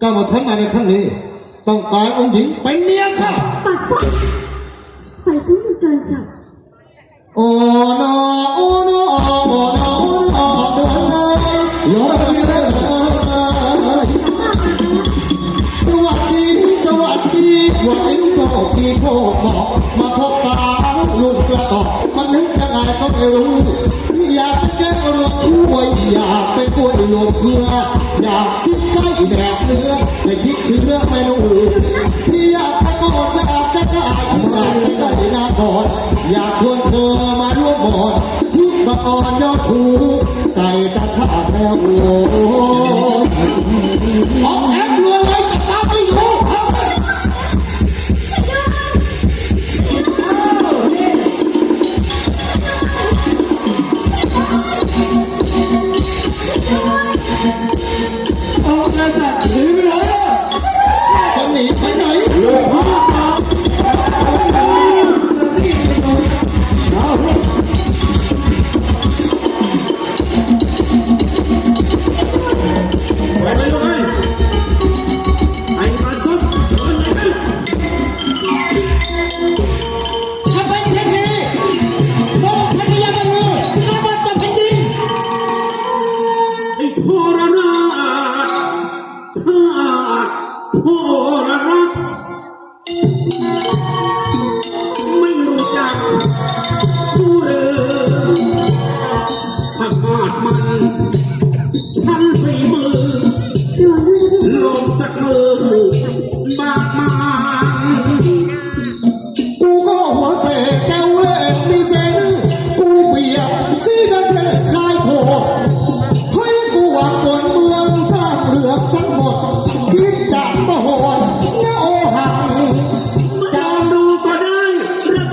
ก้าวมาทันมาในครั้งนี้ ต้องการองค์หญิงเป็นเมียข้าปัดซะฝ่ายสูงจนเกินสักดิ์โอ้นอโอ้นอโอ้นอโอ้นอเดินเลยยอดที่เดินเลยสวัสดีสวัสดีวันนี้โชคดีโชคเหมาะมาพบสาวลูกกระตอกมันนึกยังไงก็ไม่รู้อยากแก้เรื่องช่วยอยากเป็นกล้วยโลกเพื่ออ ยากคิดใกล้แดกเนื้อไม่คิดถึงเรื่องเมนูพี่อยากตะโกนจะอาจจะกล้าอยากให้ได้หน้าก่อนอยากชวนเธอมาร่วมหมอนที่มาอ่อนยอดถูไก่ตะขาดแล้วโอ้ ติ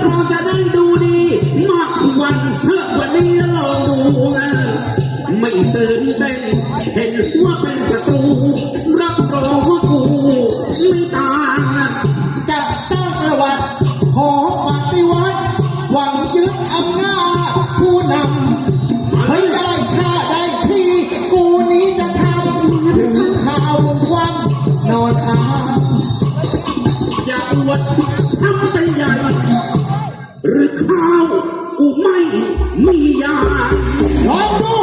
รับรองจะได้ดูดีมากวันเพื่อวันนี้ลองดูนะไม่ตื่นเต้นเห็นว่าเป็นศัตรู รับรองว่ากูไม่ตางนะจะสร้างประวัติของปฏิวัติหวังยึดอำนาจผู้นำให้ได้ค่าได้ที่กูนี้จะทำถึงข่าววันนอนอาอย่าอวด มียาลองดู